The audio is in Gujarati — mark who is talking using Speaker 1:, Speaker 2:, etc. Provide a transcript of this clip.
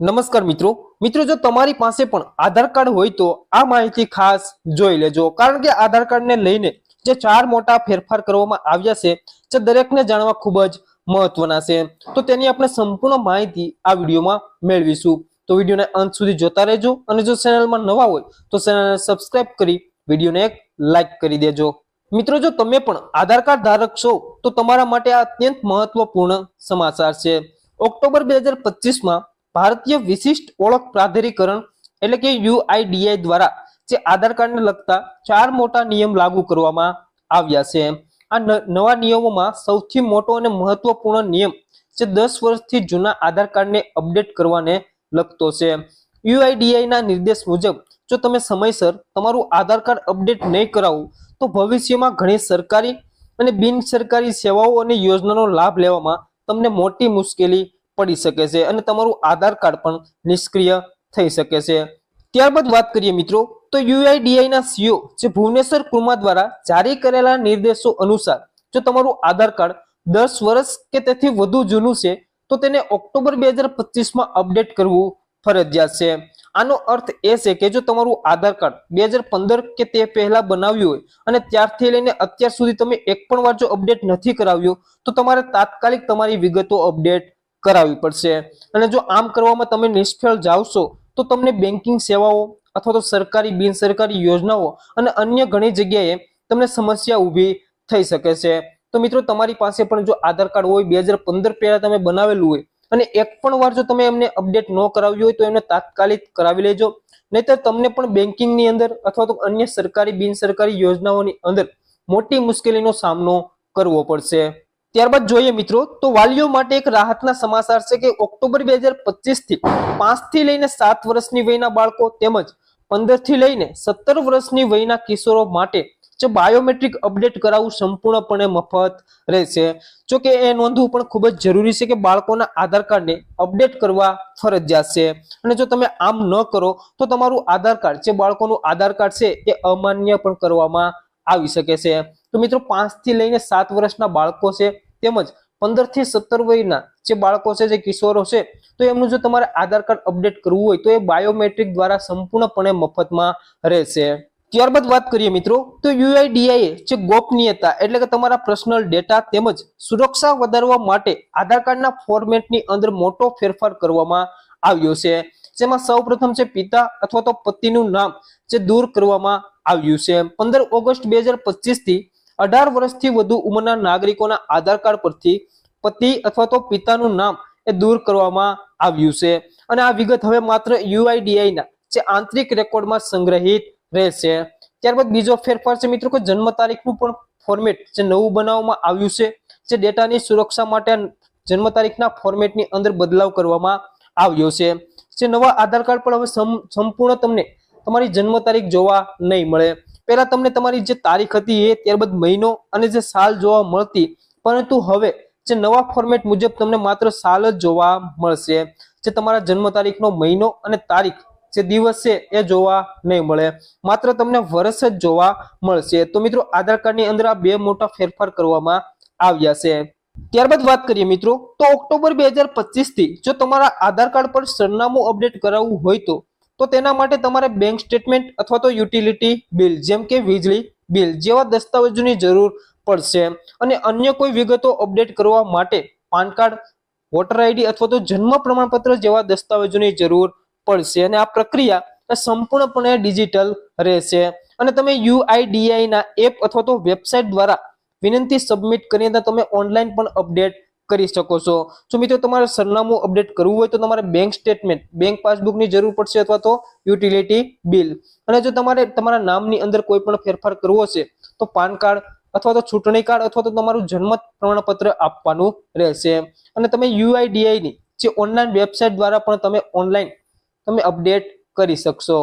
Speaker 1: નમસ્કાર મિત્રો. મિત્રો, જો તમારી પાસે પણ આધાર કાર્ડ હોય તો આ માહિતી ખાસ જોઈ લેજો. કારણ કે આધાર કાર્ડને લઈને જે ચાર મોટા ફેરફાર કરવામાં આવ્યા છે, જે દરેકને જાણવા ખૂબ જ મહત્વના છે. તો તેની આપણે સંપૂર્ણ માહિતી આ વિડીયોમાં મેળવીશું. તો વિડીયોને અંત સુધી જોતા રહેજો અને જો ચેનલમાં નવા હોય, તો ચેનલને સબસ્ક્રાઇબ કરી વિડીયોને એક લાઈક કરી દેજો. મિત્રો, જો તમે પણ આધાર કાર્ડ ધારક છો, તો તમારા માટે આ અત્યંત મહત્વપૂર્ણ સમાચાર છે. ઓક્ટોબર બે હજાર પચીસમાં ભારતીય વિશિષ્ટ ઓળખ પ્રાધિકરણ એટલે કે યુઆઈડીઆઈ દ્વારા જે આધાર કાર્ડને લગતા ચાર મોટા નિયમ લાગુ કરવામાં આવ્યા છે. આ નવા નિયમોમાં સૌથી મોટો અને મહત્વપૂર્ણ નિયમ જે દસ વર્ષથી જૂના આધાર કાર્ડને અપડેટ કરવાને લગતો છે. યુઆઈડીઆઈના નિર્દેશ મુજબ, જો તમે સમયસર તમારું આધાર કાર્ડ અપડેટ નહીં કરાવો, તો ભવિષ્યમાં ઘણી સરકારી અને બિન સરકારી સેવાઓ અને યોજનાનો લાભ લેવામાં તમને મોટી મુશ્કેલી પડી શકે છે અને તમારું આધાર કાર્ડ પણ નિષ્ક્રિય થઈ શકે છે. ત્યારબાદ વાત કરીએ મિત્રો, તો યુઆઈડીઆઈ ના સીઓ જે ભુવનેશ્વર કુમાર દ્વારા જારી કરેલા નિર્દેશો અનુસાર જો તમારું આધાર કાર્ડ દસ વર્ષ કે તેથી વધુ જૂનું છે, તો તેને ઓક્ટોબર બે હજાર પચીસમાં અપડેટ કરવું ફરજિયાત છે. આનો અર્થ એ છે કે જો તમારું આધાર કાર્ડ બે હજાર પંદર કે તે પહેલા બનાવ્યું હોય અને ત્યારથી લઈને અત્યાર સુધી તમે એક પણ વાર જો અપડેટ નથી કરાવ્યું, તો તમારે તાત્કાલિક તમારી વિગતો અપડેટ કરાવવી પડશે. અને જો આમ કરવામાં તમે નિષ્ફળ જાવશો, તો તમને બેન્કિંગ સેવાઓ અથવા તો સરકારી બિનસરકારી યોજનાઓ અને અન્ય ઘણી જગ્યાએ તમને સમસ્યા ઊભી થઈ શકે છે. તો મિત્રો, તમારી પાસે પણ જો આધાર કાર્ડ હોય, બે હજાર પંદર પહેલાં તમે બનાવેલું હોય અને એક પણ વાર જો તમે એમને અપડેટ ન કરાવ્યું હોય, તો એમને તાત્કાલિક કરાવી લેજો. નહીતર તમને પણ બેન્કિંગની અંદર અથવા તો અન્ય સરકારી બિનસરકારી યોજનાઓની અંદર મોટી મુશ્કેલીનો સામનો કરવો પડશે. ત્યારબાદ જોઈએ મિત્રો, તો વાલીઓ માટે એક રાહતના સમાચાર છે કે ઓક્ટોબર બે હજાર પચીસથી પાંચથી લઈને સાત વર્ષની વયના બાળકો તેમજ પંદરથી લઈને સત્તર વર્ષની વયના કિશોરો માટે જે બાયોમેટ્રિક અપડેટ કરાવવું સંપૂર્ણપણે મફત રહેશે. જો કે એ નોંધવું પણ ખૂબ જ જરૂરી છે કે બાળકોના આધાર કાર્ડને અપડેટ કરવા ફરજિયાત છે. અને જો તમે આમ ન કરો, તો તમારું આધાર કાર્ડ, જે બાળકોનું આધાર કાર્ડ છે, એ અમાન્ય પણ કરવામાં આવી શકે છે. તો મિત્રો પાંચથી લઈને સાત વર્ષના બાળકો છે, તેમજ પંદરથી સત્તર વયના જે બાળકો છે, જે કિશોરો છે, તો એમનું જો તમારે આધાર કાર્ડ અપડેટ કરવું હોય, તો એ બાયોમેટ્રિક દ્વારા સંપૂર્ણપણે મફતમાં રહેશે. ત્યારબાદ વાત કરીએ મિત્રો, તો યુઆઈડીઆઈ જે ગોપનીયતા એટલે કે તમારા પર્સનલ ડેટા તેમજ સુરક્ષા વધારવા માટે આધાર કાર્ડના ફોર્મેટની અંદર મોટો ફેરફાર કરવામાં આવ્યો છે. જેમાં સૌપ્રથમ છે પિતા અથવા તો પતિનું નામ જે દૂર કરવામાં આવ્યું છે. પંદર ઓગસ્ટ બે હજાર પચીસથી અઢાર વર્ષથી વધુ ઉંમરના નાગરિકોના આધાર કાર્ડ પરથી પતિ અથવા તો પિતાનું નામ એ દૂર કરવામાં આવ્યું છે. અને આ વિગત હવે માત્ર યુઆઈડીઆઈ ના જે આંતરિક રેકોર્ડમાં સંગ્રહિત રહેશે. ત્યારબાદ બીજો ફેરફાર છે મિત્રો કે જન્મ તારીખનું પણ ફોર્મેટ જે નવું બનાવવામાં આવ્યું છે, જે ડેટાની સુરક્ષા માટે જન્મ તારીખના ફોર્મેટની અંદર બદલાવ કરવામાં આવ્યો છે. જે નવા આધાર કાર્ડ પર હવે સંપૂર્ણ તમને તમારી જન્મ તારીખ જોવા નહીં મળે. પહેલા તમને તમારી જે તારીખ હતી એ ત્યારબાદ મહિનો અને જે સાલ જોવા મળતી, પરંતુ હવે જે નવા ફોર્મેટ મુજબ તમને માત્ર સાલ જ જોવા મળશે. જે તમારા જન્મ તારીખનો મહિનો અને તારીખ જે દિવસ છે એ જોવા નહીં મળે. માત્ર તમને વર્ષ જ જોવા મળશે. તો મિત્રો, આધાર કાર્ડની અંદર આ બે મોટા ફેરફાર કરવામાં આવ્યા છે. ત્યારબાદ વાત કરીએ મિત્રો, તો ઓક્ટોબર બે હજાર પચીસથી જો તમારા આધાર કાર્ડ પર સરનામું અપડેટ કરાવવું હોય તો તો તેના માટે તમારે બેંક સ્ટેટમેન્ટ અથવા તો યુટિલિટી બિલ જેમ કે વીજળી બિલ જેવા દસ્તાવેજોની જરૂર પડશે. અને અન્ય કોઈ વિગતો અપડેટ કરવા માટે પાન કાર્ડ વોટર આઈડી અથવા તો જન્મ પ્રમાણપત્ર જેવા દસ્તાવેજોની જરૂર પડશે. અને આ પ્રક્રિયા સંપૂર્ણપણે ડિજિટલ રહેશે. અને તમે યુઆઈડીઆઈના એપ અથવા તો વેબસાઇટ દ્વારા વિનંતી સબમિટ કરીને તમે ઓનલાઈન પણ અપડેટ કરી શકો છો. જો મિત્રો તમારે સરનામું અપડેટ કરવું હોય તો તમારે બેંક સ્ટેટમેન્ટ બેંક પાસબુકની જરૂર પડશે અથવા તો યુટિલિટી બિલ અને જો તમારે તમારા નામની અંદર કોઈ પણ ફેરફાર કરવો છે તો પાન કાર્ડ અથવા તો ચૂંટણી કાર્ડ અથવા તો તમારું જન્મ પ્રમાણપત્ર આપવાનું રહેશે. અને તમે યુઆઈડીઆઈની જે ઓનલાઈન વેબસાઇટ દ્વારા પણ તમે ઓનલાઈન તમે અપડેટ કરી શકશો.